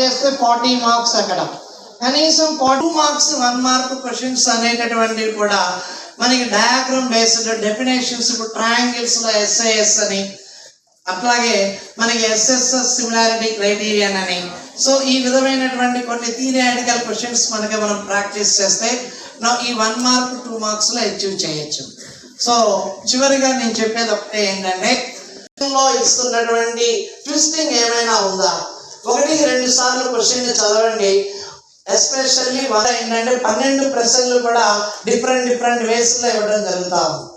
చేస్తే forty marks అక్కడ. కనీసం forty marks one mark questions అనేటటువంటివి కూడా మనకి డయాగ్రామ్ బేస్డ్ డెఫినేషన్స్ ఇప్పుడు ట్రయాంగిల్స్లో ఎస్ఐఎస్ అని అట్లాగే మనకి S S S similarity criterion అని. సో ఈ విధమైనటువంటి కొన్ని థియరిటికల్ క్వశ్చన్స్ మనకి మనం ప్రాక్టీస్ చేస్తే ఈ వన్ మార్క్ టూ మార్క్స్లో అచీవ్ చేయొచ్చు. సో చివరిగా నేను చెప్పేది ఒకటే ఏంటంటే లో ఇస్తున్నటువంటి ట్విస్టింగ్ ఏమైనా ఉందా? ఒకటి రెండు సార్లు క్వశ్చన్ చదవండి. ఎస్పెషల్లీ ఏంటంటే పన్నెండు ప్రశ్నలు కూడా డిఫరెంట్ డిఫరెంట్ వేస్లో ఇవ్వడం జరుగుతా.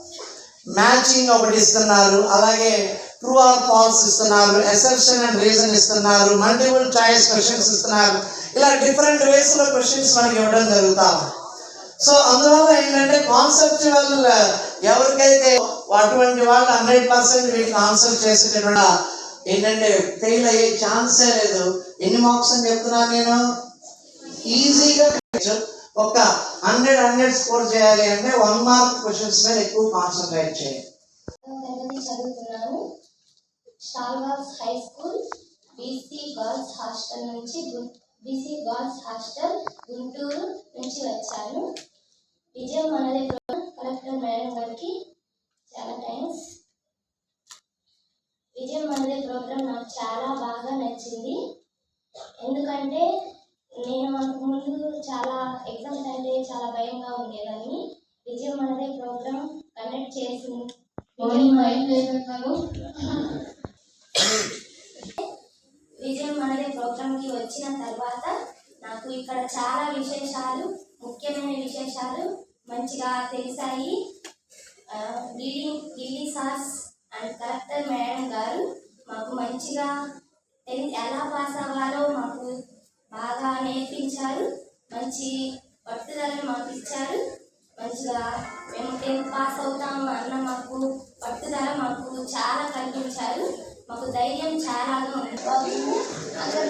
మ్యాచింగ్ ఒకటి ఇస్తున్నారు అలాగే ట్రూ ఆర్ ఫాల్స్ ఇస్తున్నారు ఎసెప్షన్ అండ్ రీజన్ ఇస్తున్నారు మల్టిపుల్ చాయిస్ క్వశ్చన్స్ ఇస్తున్నారు. ఇలా డిఫరెంట్ వేస్లో క్వశ్చన్స్ మనకి ఇవ్వడం జరుగుతా. సో అందువల్ల ఏంటంటే కాన్సెప్చువల్ ఎవరికైతే అటువంటి వాళ్ళు హండ్రెడ్ పర్సెంట్ వీటికి ఆన్సర్ చేసేటటువంటి ఏంటంటే ఫెయిల్ అయ్యే ఛాన్సే లేదు. ఎన్ని మార్క్స్ అని చెప్తున్నాను నేను? ఈజీగా ఒక హండ్రెడ్ హండ్రెడ్ స్కోర్ చేయాలి అంటే వన్ మార్క్ క్వశ్చన్స్ మీద ఎక్కువ కాన్సన్ట్రేట్ చేయాలి చదువుతున్నాను star high school BC girls hostel నుంచి బీసీ గర్ల్స్ హాస్టల్ గుంటూరు నుంచి వచ్చాను. విజయం మనది కలెక్టర్ మేడం గారికి చాలా థ్యాంక్స్ విజయం మనది ప్రోగ్రామ్ నాకు చాలా బాగా నచ్చింది. ఎందుకంటే నేను అంతకు ముందు చాలా ఎగ్జామ్స్ అంటే చాలా భయంగా ఉండేదాన్ని. విజయం మనదే ప్రోగ్రామ్ కండక్ట్ చేసింది. విజయం మనదే ప్రోగ్రామ్కి వచ్చిన తర్వాత నాకు ఇక్కడ చాలా విశేషాలు ముఖ్యమైన విశేషాలు మంచిగా తెలిసాయి. లీడింగ్ లీడీ సార్స్ అండ్ కలెక్టర్ మేడం గారు. మాకు మంచిగా టెన్త్ ఎలా పాస్ అవ్వాలో మాకు బాగా నేర్పించారు. మంచి పట్టుదలను మాకు ఇచ్చారు. మంచిగా మేము టెన్త్ పాస్ అవుతాము అన్న మాకు పట్టుదల మాకు చాలా కల్పించారు మాకు ధైర్యం చాలా ఉంది. అందరి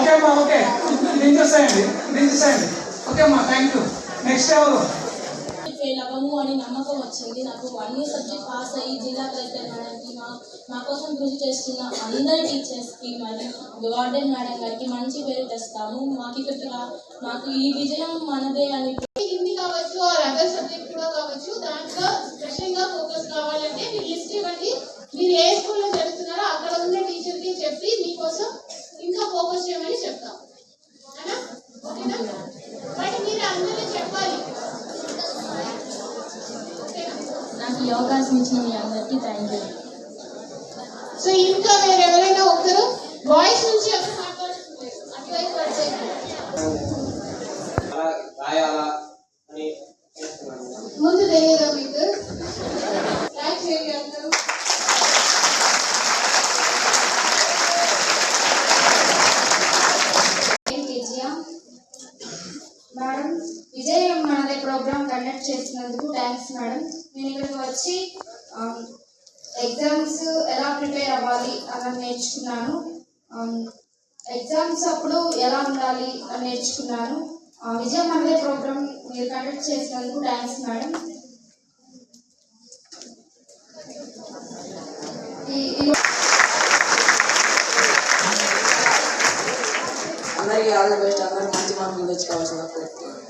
ఓకే అమ్మా ఓకే. దించేసేయండి దించేసేయండి ఓకే అమ్మా థ్యాంక్ యూ నెక్స్ట్ ఎవరు? ఫెయిల్ అవ్వము అని నమ్మకం వచ్చింది. నాకు అన్ని సబ్జెక్ట్ పాస్ అయ్యి జిల్లా కలెక్టర్ మేడంకి మా మా కోసం కృషి చేస్తున్న అందరి టీచర్స్కి మరియు వార్డెన్ మేడం గారికి మంచి పేరు తెస్తాము. మాకు ఇక్కడికి రా- మాకు ఈ విజయం మనదే అని హిందీ కావచ్చు ఆర్ అదర్ సబ్జెక్ట్ కూడా కావచ్చు. దాంట్లో స్పెషల్గా ఫోకస్ కావాలంటే మీరు లిస్ట్ ఇవ్వండి. మీరు ఏ స్కూల్లో చదువుతున్నారో అక్కడ ఉన్న టీచర్కి చెప్పి మీకోసం ఇంకా ఫోకస్ చేయమని చెప్తాం. బట్ మీరు అందరూ చెప్పాలి. నాకు ఈ అవకాశం ఇచ్చిన మీ అందరికీ థ్యాంక్ యూ సో ఇంకా వేరే ఎవరైనా ఒకరు బాయ్స్ నుంచి ఎవరు మాట్లాడుతున్నారు అటువైపు పడితే అలా రాయాలా అని చేస్తున్నాను ముందు తెలియదా మీకు లైక్ చేయండి అందరూ విజయ మేడం విజయం మనదే ప్రోగ్రామ్ కండక్ట్ చేసినందుకు థ్యాంక్స్ మేడం నేను ఇక్కడికి వచ్చి um, ఎగ్జామ్స్ ఎలా ప్రిపేర్ అవ్వాలి అలా నేర్చుకున్నాను. Um, ఎగ్జామ్స్ అప్పుడు ఎలా ఉండాలి అని నేర్చుకున్నాను. విజయం మనదే ప్రోగ్రామ్ మీరు కండక్ట్ చేసినందుకు థ్యాంక్స్ మేడం ఈ- అందరికీ ఆల్ ద బెస్ట్ అందరూ కోరుతున్నాను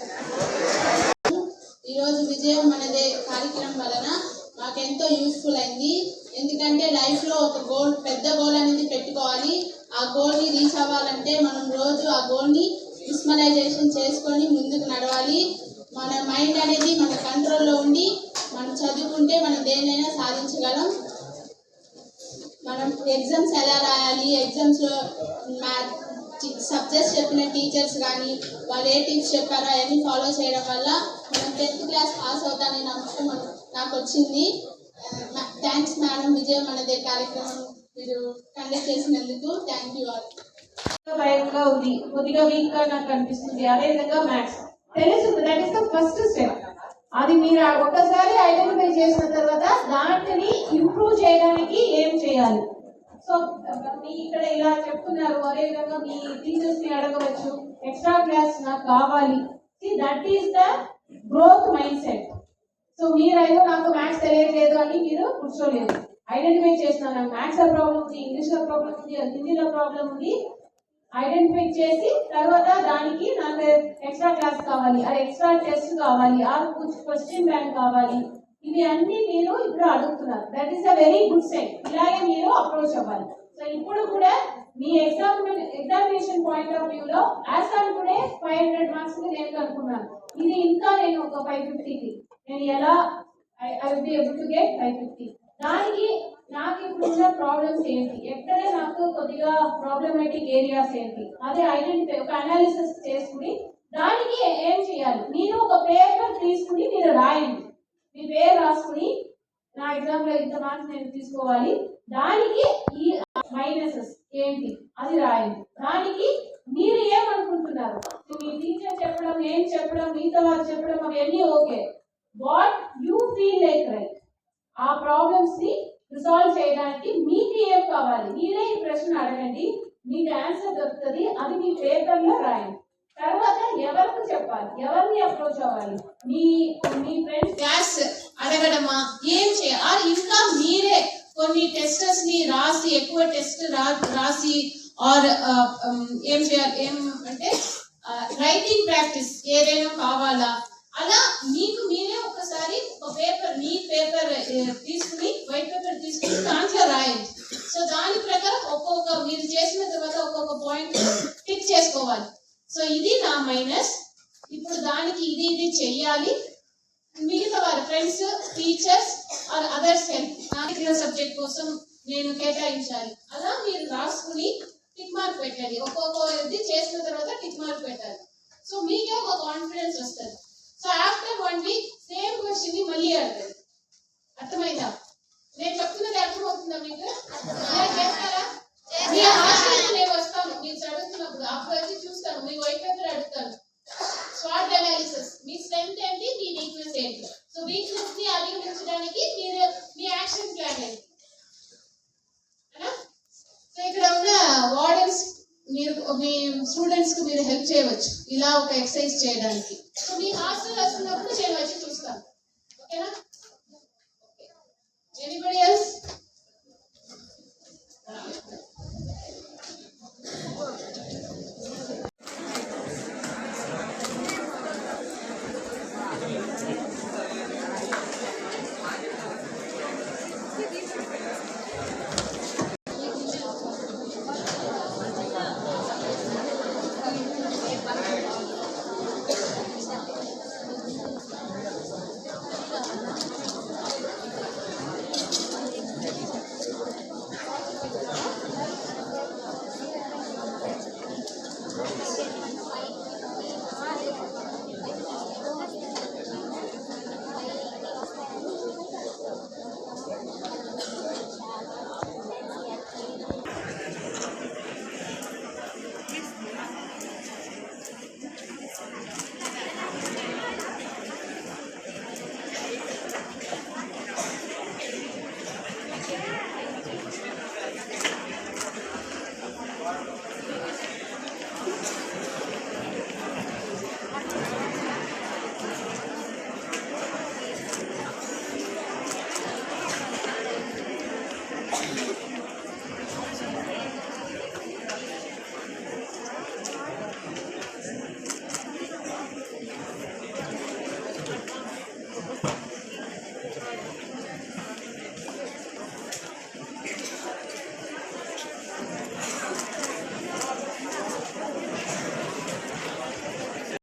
ఈరోజు విజయం మనదే కార్యక్రమం వలన మాకెంతో యూస్ఫుల్ అయింది. ఎందుకంటే లైఫ్లో ఒక గోల్ పెద్ద గోల్ అనేది పెట్టుకోవాలి. ఆ గోల్ని రీచ్ అవ్వాలంటే మనం రోజు ఆ గోల్ని విస్మలైజేషన్ చేసుకొని ముందుకు నడవాలి. మన మైండ్ అనేది మన కంట్రోల్లో ఉండి మనం చదువుకుంటే మనం దేనైనా సాధించగలం. మనం ఎగ్జామ్స్ ఎలా రాయాలి ఎగ్జామ్స్లో మ్యాథ్ సబ్జెక్ట్స్ చెప్పిన టీచర్స్ కానీ వాళ్ళు ఏ టిప్స్ చెప్పారో అవన్నీ ఫాలో చేయడం వల్ల మనం టెన్త్ క్లాస్ పాస్ అవుతానని నమ్మకం నాకు వచ్చింది. థ్యాంక్స్ మేడం విజయం మనదే కార్యక్రమం మీరు కండక్ట్ చేసినందుకు థ్యాంక్ యూ ఆల్. భయంగా ఉంది. కొద్దిగా వీక్గా నాకు అనిపిస్తుంది. అదేవిధంగా మ్యాథ్స్ తెలుసు that is the first step అది మీరు ఒకసారి ఒక్కసారి ఐడెంటిఫై చేసిన తర్వాత దాంట్ని ఇంప్రూవ్ చేయడానికి ఏం చేయాలి? సో మీ ఇక్కడ ఇలా చెప్తున్నారు అదే విధంగా మీ టీచర్స్ని అడగవచ్చు ఎక్స్ట్రా క్లాస్ నాకు కావాలి. That is the growth mind set so మీరైతే నాకు మ్యాథ్స్ తెలియట్లేదు అని మీరు కూర్చోలేదు ఐడెంటిఫై చేస్తున్నాను నాకు మ్యాథ్స్లో ప్రాబ్లం ఉంది ఇంగ్లీష్లో ప్రాబ్లం ఉంది హిందీలో ప్రాబ్లం ఉంది. ఐడెంటిఫై చేసి తర్వాత దానికి నాకు ఎక్స్ట్రా క్లాస్ కావాలి ఆ ఎక్స్ట్రా టెస్ట్ కావాలి ఆ క్వశ్చన్ బ్యాంక్ కావాలి. ఇవి అన్ని మీరు ఇప్పుడు అడుగుతున్నారు. That is a very good sign ఇలాగే మీరు అప్రోచ్ అవ్వాలి. సో ఇప్పుడు కూడా మీ exam examination point of view లో as on today five hundred marks నేను అనుకున్నాను ఇది ఇంకా నేను ఒక ఫైవ్ ఫిఫ్టీకి నేను ఎలా I will be able to get five fifty దానికి నాకు ఇప్పుడు ఉన్న ప్రాబ్లమ్స్ ఏంటి? ఎక్కడ నాకు కొద్దిగా ప్రాబ్లమేటిక్ ఏరియాస్ ఏంటి? అదే ఐడెంటిఫై ఒక అనాలిసిస్ చేసుకుని దానికి ఏం చేయాలి? మీరు ఒక పేపర్ తీసుకుని మీరు రాయండి. మీ పేరు రాసుకుని నా ఎగ్జామ్లో ఇంత మార్క్స్ నేను తీసుకోవాలి. దానికి ఈ మైనసెస్ ఏంటి? అది రాయండి. దానికి మీరు ఏమనుకుంటున్నారు? మీ టీచర్ చెప్పడం నేను చెప్పడం మీతో వారు చెప్పడం అవన్నీ okay. What you feel like right ఆ ప్రాబ్లమ్స్ని రిసాల్వ్ చేయడానికి మీకు ఏం కావాలి? మీరే ఈ ప్రశ్న అడగండి. మీకు ఆన్సర్ దొరుకుతుంది. అది మీ పేపర్లో రాయండి. తర్వాత ఎవరికి చెప్పాలి? ఎవరిని అప్రోచ్ అవ్వాలి? మీ మీ ఫ్రెండ్స్ క్లాస్ అడగడమా? ఏం చేయాలి? ఇంకా మీరే కొన్ని టెస్టర్స్ని రాసి ఎక్కువ టెస్ట్ రాసి ఆర్ ఏం చేయాలి? ఏం అంటే రైటింగ్ ప్రాక్టీస్ ఏదైనా కావాలా? అలా మీకు మీరే ఒకసారి ఒక పేపర్ మీ పేపర్ తీసుకుని వైట్ పేపర్ తీసుకుని దాంట్లో రాయండి. సో దాని ప్రకారం ఒక్కొక్క మీరు చేసిన తర్వాత ఒక్కొక్క పాయింట్ టిక్ చేసుకోవాలి. సో ఇది నా మైనస్ ఇప్పుడు దానికి ఇది ఇది చెయ్యాలి మిగతా వారి friends teachers or others help నా సబ్జెక్ట్ కోసం నేను కేటాయించాలి. అలా మీరు రాసుకుని టిక్ మార్క్ పెట్టండి ఒక్కొక్క ఇది చేసిన తర్వాత టిక్ మార్క్ పెట్టాలి. సో మీకే ఒక కాన్ఫిడెన్స్ వస్తుంది. So after one week same క్వశ్చన్ని మళ్ళీ అడగండి. అర్థమైందా? నేను చెప్తున్నది అర్థమవుతుందా మీకు? ఇలా చేస్తారా మీ హాస్టల్ నేను వస్తాను మీరు చదువుతున్నప్పుడు అప్పుడు వచ్చి చూస్తాను మీ వైట్ పేపర్ అడుగుతాను స్వాట్ అనాలిసిస్ మీ స్ట్రెంగ్త్ ఏంటి? మీ వీక్నెస్ ఏంటి? సో వీక్నెస్ని అధిగమించడానికి మీరు మీ యాక్షన్ ప్లాన్ ఏంటి? సో ఇక్కడ ఉన్న వార్డెన్స్ మీరు మీ స్టూడెంట్స్కు మీరు హెల్ప్ చేయవచ్చు. ఇలా ఒక ఎక్సర్సైజ్ చేయడానికి. సో మీ హాస్టల్